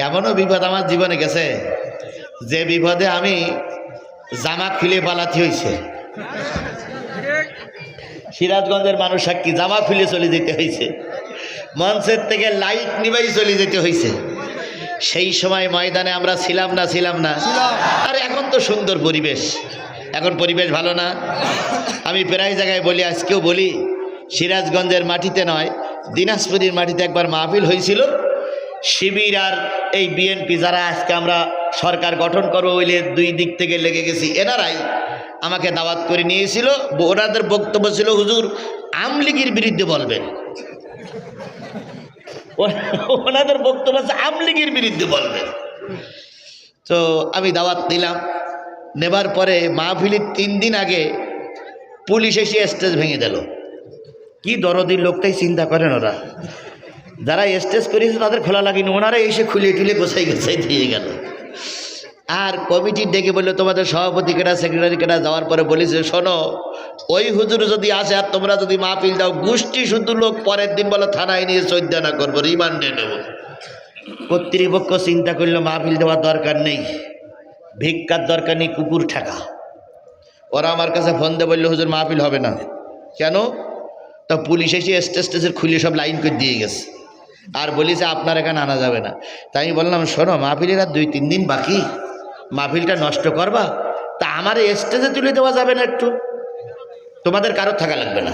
এমনও বিপদ আমার জীবনে গেছে? যে বিপদে আমি জামা খুলে পালাতে হয়েছে সিরাজগঞ্জের মানুষ সাক্ষী, জামা খুলে চলে যেতে হয়েছে মঞ্চের থেকে লাইট নিবাই চলে যেতে হয়েছে সেই সময় ময়দানে আমরা ছিলাম না ছিলাম না। আর এখন তো সুন্দর পরিবেশ। এখন পরিবেশ ভালো না। আমি প্রায় জায়গায় বলি, আজকেও বলি, সিরাজগঞ্জের মাটিতে নয়, দিনাজপুরের মাটিতে একবার মাহফিল হয়েছিল শিবির আর এই বিএনপি যারা আজকে আমরা সরকার গঠন করব বলে দুই দিক থেকে লেগে গেছি, এনারাই আমাকে দাওয়াত করে নিয়েছিল। ওনাদের বক্তব্য ছিল, হুজুর আমলিগির বিরুদ্ধে বলবেন। ওনাদের বক্তব্য আছে আমলিগির বিরুদ্ধে বলবেন। তো আমি দাওয়াত দিলাম। নেবার পরে মাহফিলির তিন দিন আগে পুলিশ এসে স্টেজ ভেঙে দিল। কি দরদির লোকটাই চিন্তা করেন ওরা? যারা স্টেজ করেছে তাদের খোলা লাগেনি, ওনারা এসে খুলে টুলে গোছাই গোছাই দিয়ে গেল। আর কমিটি ডেকে বলল, তোমাদের সভাপতি কেটা সেক্রেটারি কেটা যাওয়ার পরে বলেছে, শোনো, ওই হুজুর যদি আসে আর তোমরা যদি মাহফিল দাও, গোষ্ঠী শুধু লোক পরের দিন বলো থানায় নিয়ে চৈদ্যানা করব, রিমান্ডে নেব। কর্তৃপক্ষ চিন্তা করল, মাহফিল দেওয়ার দরকার নেই, ভিক্ষার দরকার নেই, কুকুর ঠাকা। ওরা আমার কাছে ফোন দিয়ে বলল, হুজুর, মাহফিল হবে না। কেন? তা পুলিশ এসে স্টেজ স্টেজের খুলে সব লাইন করে দিয়ে গেছে। আর বলি যে আপনার এখানে আনা যাবে না। তাই আমি বললাম, শোনো, মাহফিলের আর দুই তিন দিন বাকি। মাহফিলটা নষ্ট করবা? তা আমার স্টেজে তুলে দেওয়া যাবে না একটু। তোমাদের কারোর থাকা লাগবে না।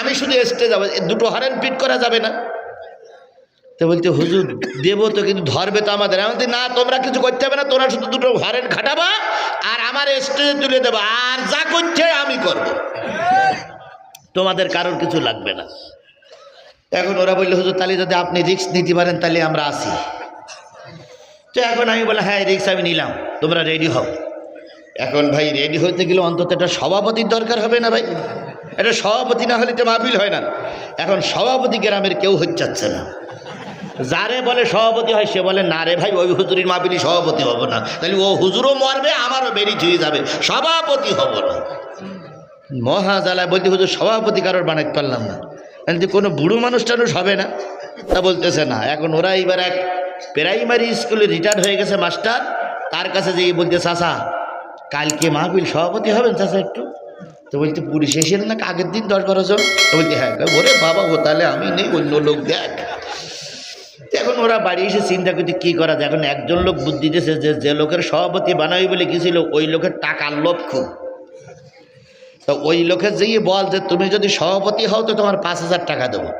আমি শুধু স্টেজ যাব। দুটো হরেন পিট করা যাবে না। তো বলতে হুজুর, দেবো তো, কিন্তু ধরবে তো আমাদের। আমি না, তোমরা কিছু করতে হবে না, তোমরা শুধু দুটো হরেন খাটাবা আর আমার স্টেজে তুলে দেবো। আর যা করছে আমি করব। তোমাদের কারোর কিছু লাগবে না। এখন ওরা বলল, হুজুর, তাহলে যদি আপনি রিক্স নিতে পারেন, তাহলে আমরা আসি। তো এখন আমি বলে হ্যাঁ রিক্স আমি নিলাম, তোমরা রেডি হও। এখন ভাই রেডি হতে গেলে অন্তত একটা সভাপতির দরকার হবে না ভাই। এটা সভাপতি না হলে তো মাহফিল হয় না। এখন সভাপতি গ্রামের কেউ হচ্ছে না। যারে বলে সভাপতি হয়, সে বলে, না রে ভাই, ওই হুজুরির মাহফিলি সভাপতি হব না। তাহলে ও হুজুরও মরবে, আমারও বেরি হয়ে যাবে। সভাপতি হব না। মহা জ্বালায় বলতে, হুজুর, সভাপতি কারোর বানাতে পারলাম না। বলতে কোনো বুড়ো মানুষ টানুষ হবে না। তা বলতেছে, না, এখন ওরা এবার এক প্রাইমারি স্কুলে রিটায়ার্ড হয়ে গেছে মাস্টার। তার কাছে যেয়ে বলতে চাষা কালকে মাহফিল সভাপতি হবেন চাষা একটু? তো বলতে পুলিশ এসেছিল না আগের দিন দশ বারো জন তো বলতে হ্যাঁ ওরে বাবা ও তাহলে আমি নেই, অন্য লোক দেখ। এখন ওরা বাড়ি এসে চিন্তা করতে কী করা যায়? এখন একজন লোক বুদ্ধি দিয়েছে যে যে লোকের সভাপতি বানাবি বলে গেছিল, ওই লোকের টাকার খুব। তো ওই লোকের যেই বল যে তুমি যদি সভাপতি হও তো তোমার পাঁচ হাজার টাকা দেবো।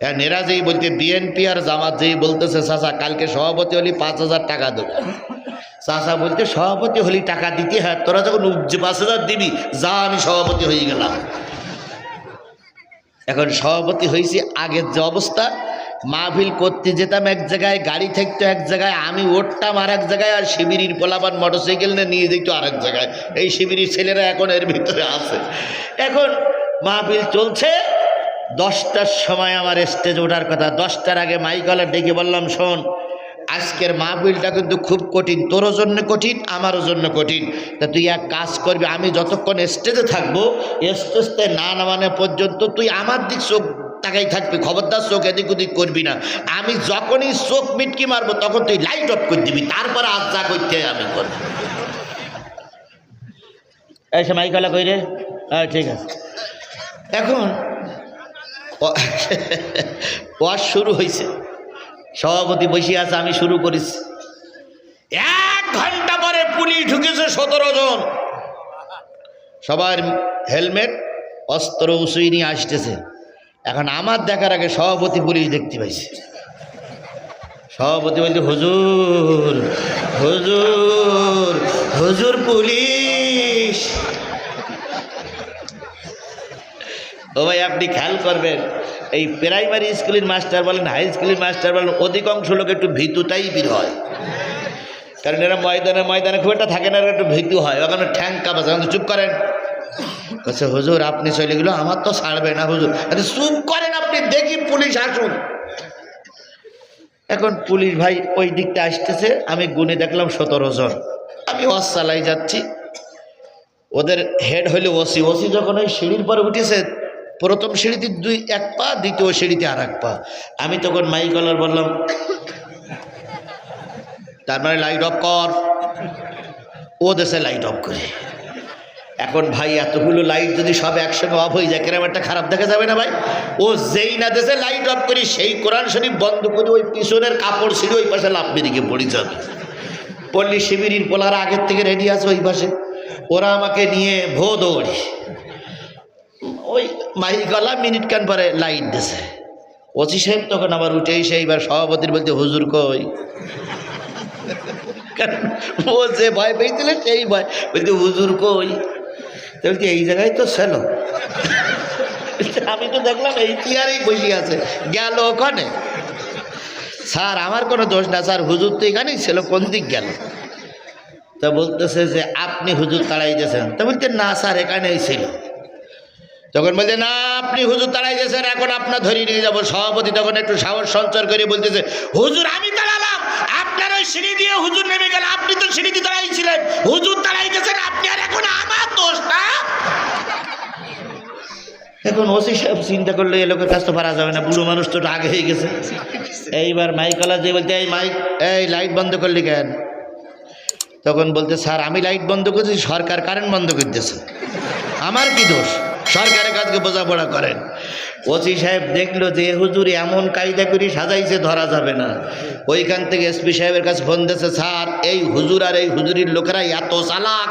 হ্যাঁ নেরা যেই বলতে বিএনপি আর জামাত যেই বলতেছে, চাচা, কালকে সভাপতি হলি পাঁচ হাজার টাকা দেবো। চাচা বলতে সভাপতি হলি টাকা দিতে হ্যাঁ তোরা যখন পাঁচ হাজার দিবি, যা আমি সভাপতি হয়ে গেলাম। এখন সভাপতি হয়েছি, আগের যে অবস্থা মাহফিল করতে যেতাম এক জায়গায়, গাড়ি থাকতো এক জায়গায়, আমি উঠতাম আর এক জায়গায় আর শিবিরির পোলাপান মোটরসাইকেল নিয়ে নিয়ে যেত আর এক জায়গায়। এই শিবিরির ছেলেরা এখন এর ভিতরে আছে। এখন মাহফিল চলছে, দশটার সময় আমার স্টেজ ওঠার কথা। দশটার আগে মাইকলা ডেকে বললাম, শোন, আজকের মাহফিলটা কিন্তু খুব কঠিন। তোরও জন্য কঠিন, আমারও জন্য কঠিন। তা তুই এক কাজ করবি, আমি যতক্ষণ স্টেজে থাকব স্টেজতে না নামানো পর্যন্ত তুই আমার দিক চোখ তাকাই থাকবি, খবরদার চোখ এদিক ওদিক করবি না। আমি যখনই চোখ মিটকি মারবো, তখন তুই লাইট অফ করে দিবি, তারপরে আজ যা করতে আমি করব। এই সে মাইকলা কই রে? হ্যাঁ ঠিক আছে। এখন ওয়াজ শুরু হয়েছে সভাপতি বসে আছে, আমি শুরু করেছি। এক ঘণ্টা পরে পুলিশ ঢুকেছে সতেরো জন। সবার হেলমেট, অস্ত্র উসুই নিয়ে আসতেছে। এখন আমার দেখার আগে সভাপতি পুলিশ দেখতে পাইছে। সভাপতি বলছে, হুজুর হুজুর হুজুর পুলিশ। ও ভাই, আপনি খেয়াল করবেন, এই প্রাইমারি স্কুলের মাস্টার বলেন, হাই স্কুলের মাস্টার বলেন, অধিকাংশ লোক একটু ভীতু টাইপের হয়। কারণ এরা ময়দানে ময়দানে খুব একটা থাকে না একটু ভীতু হয়। ওখানে ঠ্যাং এখন চুপ করেন। বলছে, হুজুর, আপনি চলে গেল আমার তো ছাড়বে না, হুজুর। আরে চুপ করেন আপনি, দেখি পুলিশ আসুন এখন পুলিশ ভাই ওই দিকটা আসতেছে, আমি গুনে দেখলাম সতেরো জন। আমি ওয়াজ চালাই যাচ্ছি। ওদের হেড হইলে ওসি। ওসি যখন ওই সিঁড়ির পরে উঠেছে, প্রথম সিঁড়িতে দুই এক পা, দ্বিতীয় সিঁড়িতে আর এক পা। আমি তখন মাইকলার বললাম, তার মানে লাইট অফ কর। ও দেশে লাইট অফ করে। এখন ভাই, এতগুলো লাইট যদি সব একসঙ্গে অফ হয়ে যায়, কেরম একটা খারাপ দেখা যাবে না ভাই? ও যেই না দেশে লাইট অফ করি, সেই কোরআন শরীফ বন্ধ করে ওই পিছনের কাপড় ছিল ওই পাশে লাভ বেরিয়ে পড়ে যাবে। পল্লী শিবিরের পোলার আগের থেকে রেডি আছে ওই পাশে। ওরা আমাকে নিয়ে ভো দৌড়ি। ওই মাইকলা মিনিট কান পরে লাইট দিছে। ওসি সাহেব তখন আবার উঠে এসে এইবার সভাপতির বলতে, হুজুর কই? ও যে ভয় পেয়েছিল সেই ভয়। বলতে, হুজুর কই? বলছি এই জায়গায় তো ছিল আমি তো দেখলাম এই চেয়ারেই বসে আছে। গেল ওখানে। স্যার, আমার কোনো দোষ না, স্যার, হুজুর তো এখানেই ছিল, কোন দিক গেল? তা বলতেছে যে, আপনি হুজুর তাড়াই দিয়েছেন তা বলতে, না, স্যার, এখানেই ছিল। তখন বলছে, না, আপনি হুজুর তাড়াই দিয়েছেন এখন আপনার ধরিয়ে নিয়ে যাব। সভাপতি তখন একটু সাহস সঞ্চার করে বলতেছে, হুজুর, আমি তাড়ালাম। ওই সিঁড়ি দিয়ে হুজুর নেমে গেল। আপনি তো সিঁড়ি দিয়ে তাড়াইছিলেন হুজুর তাড়াই দিয়েছেন আপনি আর এখন আমার দোষ না এখন ওসি সাহেব চিন্তা করলে, এ লোকের কাছ তো পারা যাবে না, বুড়ো মানুষ তো আগে হয়ে গেছে। এইবার মাইকলা যে বলতে, এই মাইক, এই লাইট বন্ধ করলি কেন? তখন বলতে, স্যার, আমি লাইট বন্ধ করছি, সরকার কারেন্ট বন্ধ করতেছে। আমার কি দোষ? সরকারের কাজকে বোঝাপড়া করেন। ওসি সাহেব দেখল যে হুজুর এমন কায়দা করে সাজাইছে, ধরা যাবে না। ওইখান থেকে এসপি সাহেবের কাছে ফোন দিয়েছে, স্যার, এই হুজুর আর এই হুজুরির লোকেরা এত চালাক।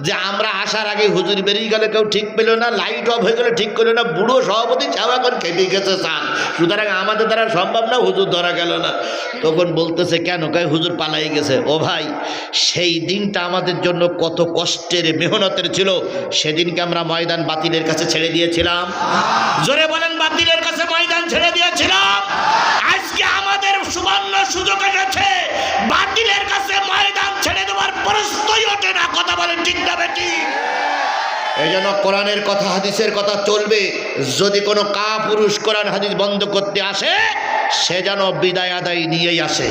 যে আমরা আসার আগে হুজুর বেরিয়ে গেলে কেউ ঠিক পেল না লাইট অফ হয়ে গেলে ঠিক করল না, বুড়ো সভাপতি চাও এখন খেপে গেছে, স্যার। সুতরাং আমাদের দ্বারা সম্ভব না হুজুর ধরা গেল না। তখন বলতেছে, কেন? কয়, হুজুর পালাই গেছে। ও ভাই, সেই দিনটা আমাদের জন্য কত কষ্টের মেহনতের ছিল। সেদিনকে আমরা ময়দান বাতিলের কাছে ছেড়ে দিয়েছিলাম। জোরে বলেন, বাতিলের কাছে ঠিক এই জন্য কোরআনের কথা, হাদিসের কথা চলবে। যদি কোনো কা পুরুষ কোরআন, হাদিস বন্ধ করতে আসে, সে যেন বিদায় আদায় নিয়েই আসে।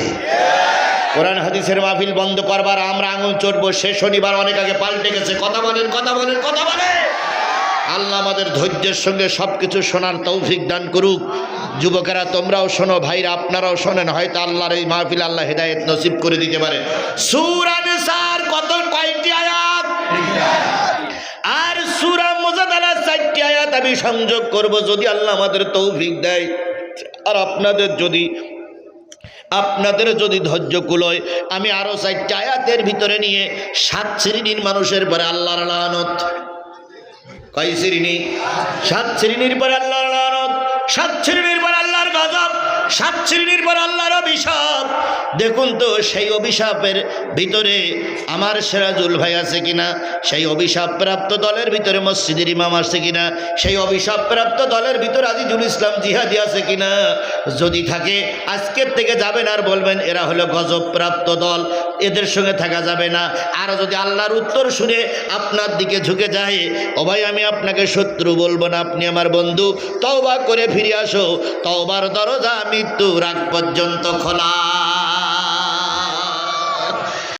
কোরআন, হাদিসের মাহফিল বন্ধ করবার আমরা আঙুল চড়বো। সে শনিবার অনেক আগে পাল্টে গেছে। কথা বলেন কথা বলেন কথা বলেন। আল্লাহ আমাদের ধৈর্যের সঙ্গে সব কিছু শোনার তৌফিক দান করুক। যুবকেরা, তোমরাও শোনো, ভাইরা, আপনারাও শোনেন। হয়তো আল্লাহর এই মাহফিল আল্লাহ হেদায়েত নসিব করে দিতে পারে। সুরান সার কত কয়টি আয়াত? আর সুরা মোজাদালা চারটি আয়াত আমি সংযোগ করব, যদি আল্লাহ আমাদের তৌফিক দেয়। আর আপনাদের যদি আপনাদের যদি ধৈর্য কুলোয় আমি আরও চারটি আয়াতের ভিতরে নিয়ে সাত শ্রেণির মানুষের পরে আল্লাহর লানত। কয় শ্রেণি? সাত শ্রেণির পরে আল্লাহর লানত সাত শ্রেণির পর আল্লাহর গজব। সাত শ্রেণির পর আল্লাহর অভিশাপ। দেখুন তো, সেই অভিশাপের ভিতরে আমার সেরাজুল ভাই আছে কিনা? সেই অভিশাপ প্রাপ্ত দলের ভিতরে মসজিদের ইমাম আছে কিনা? সেই অভিশাপ প্রাপ্ত দলের ভিতরে আজিজুল ইসলাম জিহাদি আছে কিনা? যদি থাকে, আজকের থেকে যাবেন আর বলবেন, এরা হলো গজব প্রাপ্ত দল, এদের সঙ্গে থাকা যাবে না। আর যদি আল্লাহর উত্তর শুনে আপনার দিকে ঝুঁকে যায়, ও ভাই, আমি আপনাকে শত্রু বলব না, আপনি আমার বন্ধু, তওবা করে ফিরে আসো। তওবার দরজা মৃত্যু রাগ পর্যন্ত খোলা।